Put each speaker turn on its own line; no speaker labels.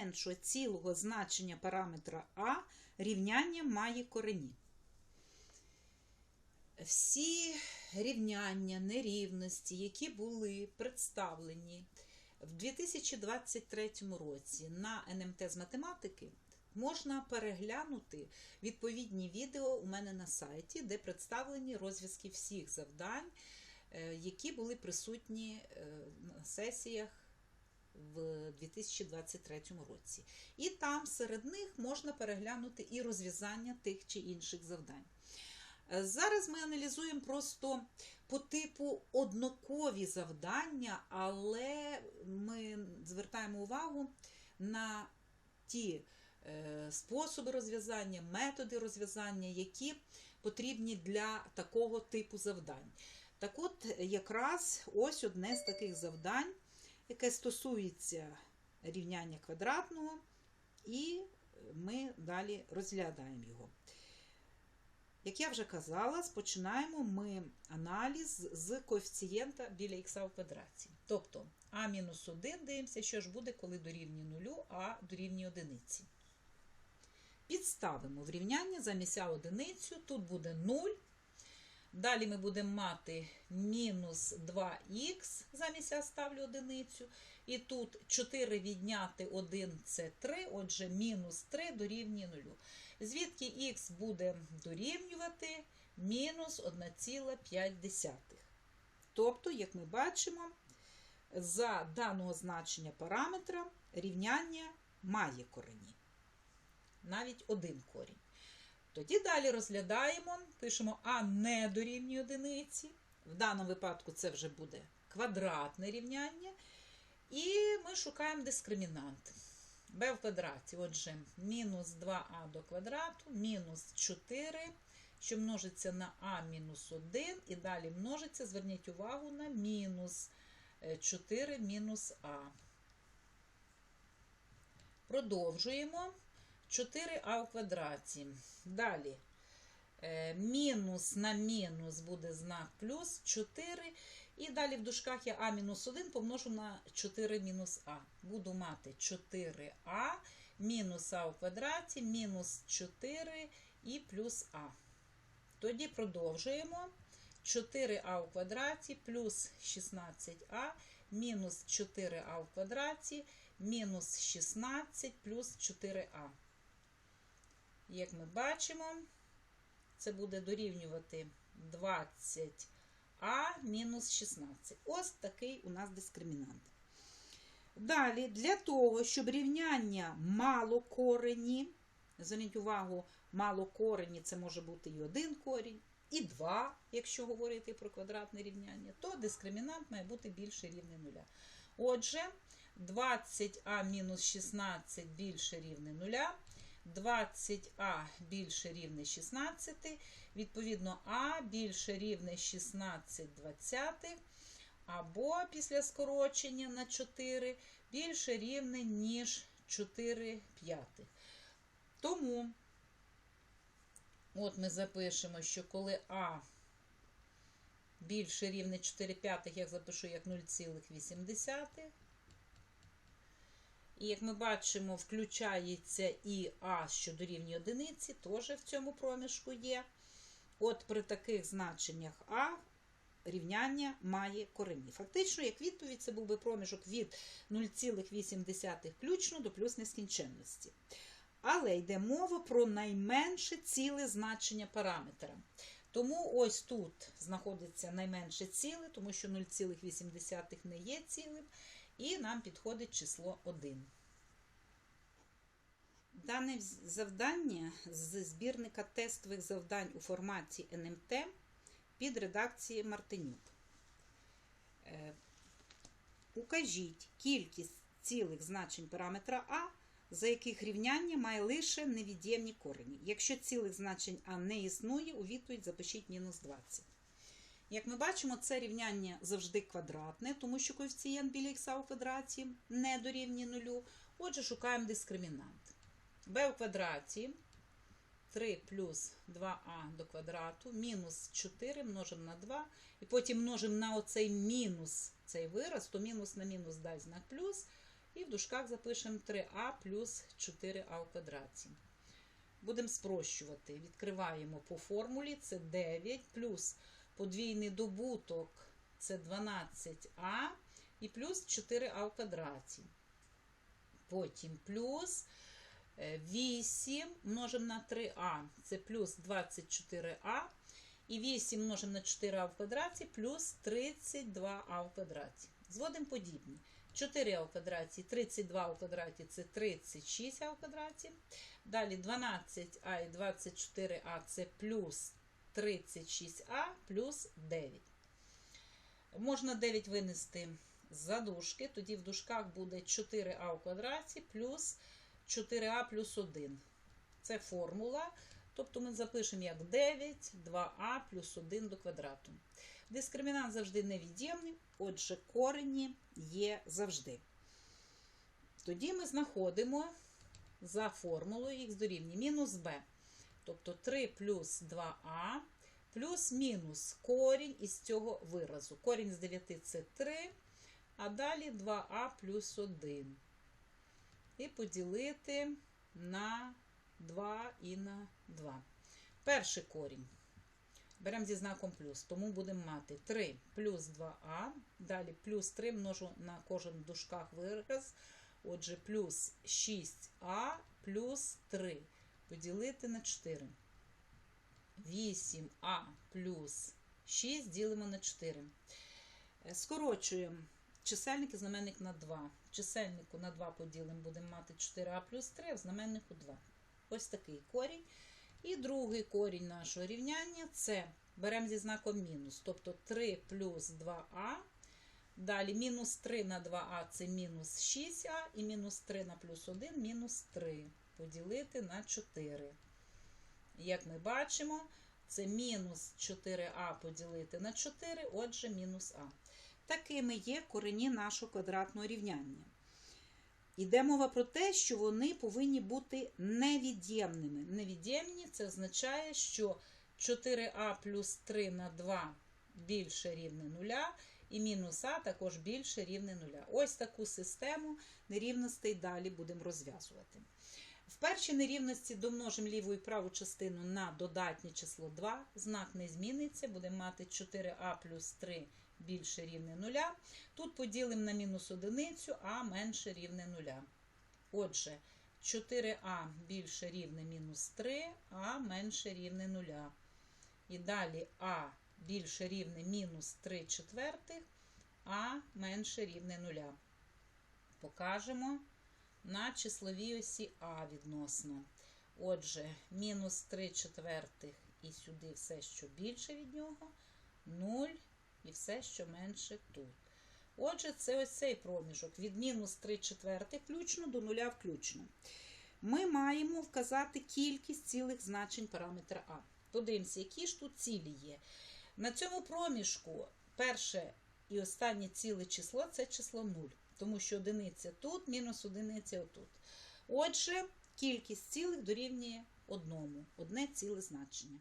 найменшого цілого значення параметра А рівняння має корені. Всі рівняння нерівності, які були представлені в 2023 році на НМТ з математики, можна переглянути відповідні відео у мене на сайті, де представлені розв'язки всіх завдань, е, які були присутні е, на сесіях в 2023 році. І там серед них можна переглянути і розв'язання тих чи інших завдань. Е, Зараз ми аналізуємо просто по типу однакові завдання, але ми звертаємо увагу на ті е, способи розв'язання, методи розв'язання, які потрібні для такого типу завдань. Так от, якраз ось одне з таких завдань, яке стосується рівняння квадратного, і ми далі розглядаємо його. Як я вже казала, спочинаємо ми аналіз з коефіцієнта біля х в квадраті. Тобто а-1 дивимося, що ж буде, коли дорівнює 0, а дорівнює 1. Підставимо в рівняння замість а одиницю, тут буде 0. Далі ми будемо мати мінус 2х, замість а ставлю одиницю. І тут 4 відняти 1 це 3, отже, мінус 3 дорівнює 0. Звідки х буде дорівнювати мінус 1,5. Тобто, як ми бачимо, за даного значення параметра рівняння має корені. Навіть один корінь. Тоді далі розглядаємо, пишемо А не дорівнює одиниці. В даному випадку це вже буде квадратне рівняння. І ми шукаємо дискримінант. b в квадраті. Отже, мінус 2а до квадрату, мінус 4, що множиться на а мінус 1, і далі множиться, зверніть увагу, на мінус 4 мінус а. Продовжуємо. 4а в квадраті. Далі е, мінус на мінус буде знак плюс 4. І далі в дужках я а мінус 1 помножу на 4 мінус а. Буду мати 4а мінус а в квадраті, мінус 4 і плюс а. Тоді продовжуємо. 4а в квадраті плюс 16а мінус 4а в квадраті мінус 16 плюс 4а. Як ми бачимо, це буде дорівнювати 20а мінус 16. Ось такий у нас дискримінант. Далі, для того, щоб рівняння мало корені, зверніть увагу, мало корені це може бути і один корінь, і два, якщо говорити про квадратне рівняння, то дискримінант має бути більше рівне нуля. Отже, 20а мінус 16 більше рівне нуля. 20а більше рівне 16, відповідно, А більше рівне 16 двадцятих, або після скорочення на 4 більше рівне, ніж 4 п'ятих. Тому, от ми запишемо, що коли А більше рівне 4 п'ятих, я запишу як 0,8. І, як ми бачимо, включається і А, що дорівнює одиниці, теж в цьому проміжку є. От при таких значеннях А рівняння має корені. Фактично, як відповідь, це був би проміжок від 0,8 включно до плюс нескінченності. Але йде мова про найменше ціле значення параметра. Тому ось тут знаходиться найменше ціле, тому що 0,8 не є цілим. І нам підходить число 1. Дане завдання з збірника тестових завдань у форматі НМТ під редакцією Мартинюк. Е, укажіть кількість цілих значень параметра А, за яких рівняння має лише невід'ємні корені. Якщо цілих значень А не існує, у відповідь запишіть мінус 20. Як ми бачимо, це рівняння завжди квадратне, тому що коефіцієнт біля х у квадраті не дорівнює нулю. Отже, шукаємо дискримінант. b у квадраті 3 плюс 2а до квадрату, мінус 4 множимо на 2, і потім множимо на оцей мінус цей вираз, то мінус на мінус дасть знак плюс, І в дужках запишемо 3а плюс 4а в квадраті. Будемо спрощувати. Відкриваємо по формулі це 9 плюс подвійний добуток це 12а і плюс 4а в квадраті. Потім плюс е, 8 множимо на 3а, це плюс 24а. І 8 множимо на 4а в квадраті плюс 32а в квадраті. Зводимо подібні. 4а в квадраті, 32а в квадраті це 36а в квадраті. Далі 12а і 24а це плюс 36а плюс 9. Можна 9 винести за дужки, тоді в дужках буде 4а в квадраті плюс 4а плюс 1. Це формула. Тобто ми запишемо як 9, 2а плюс 1 до квадрату. Дискримінант завжди невід'ємний, отже, корені є завжди. Тоді ми знаходимо за формулою х дорівнює мінус b. Тобто 3 плюс 2а плюс мінус корінь із цього виразу. Корінь з 9 це 3, а далі 2а плюс 1. І поділити на 2 і на 2. Перший корінь. Беремо зі знаком плюс, тому будемо мати 3 плюс 2а. Далі плюс 3 множу на кожен дужках вираз. Отже, плюс 6а плюс 3. Поділити на 4. 8а плюс 6 ділимо на 4. Скорочуємо чисельник і знаменник на 2. Чисельнику на 2 поділимо, будемо мати 4а плюс 3, а в знаменнику 2. Ось такий корінь. І другий корінь нашого рівняння це беремо зі знаком мінус. Тобто 3 плюс 2а. Далі мінус 3 на 2а це мінус 6а, і мінус 3 на плюс 1 мінус 3. Поділити на 4. Як ми бачимо, це мінус 4а поділити на 4, отже, мінус а. Такими є корені нашого квадратного рівняння. Йде мова про те, що вони повинні бути невід'ємними. Невід'ємні це означає, що 4а плюс 3 на 2 більше рівне 0, і мінус а також більше рівне 0. Ось таку систему нерівностей далі будемо розв'язувати. В першій нерівності домножимо ліву і праву частину на додатнє число 2. Знак не зміниться, будемо мати 4а плюс 3 більше рівне 0. Тут поділимо на мінус одиницю, а менше рівне 0. Отже, 4а більше рівне мінус 3, а менше рівне 0. І далі а більше рівне мінус 3 четвертих, а менше рівне 0. Покажемо на числовій осі А відносно. Отже, мінус 3 четвертих і сюди все, що більше від нього, 0 і все, що менше тут. Отже, це ось цей проміжок від мінус 3 четвертих включно до 0 включно. Ми маємо вказати кількість цілих значень параметра А. Подивимося, які ж тут цілі є. На цьому проміжку перше і останнє ціле число це число 0. Тому що одиниця тут, мінус одиниця отут. Отже, кількість цілих дорівнює одному, одне ціле значення.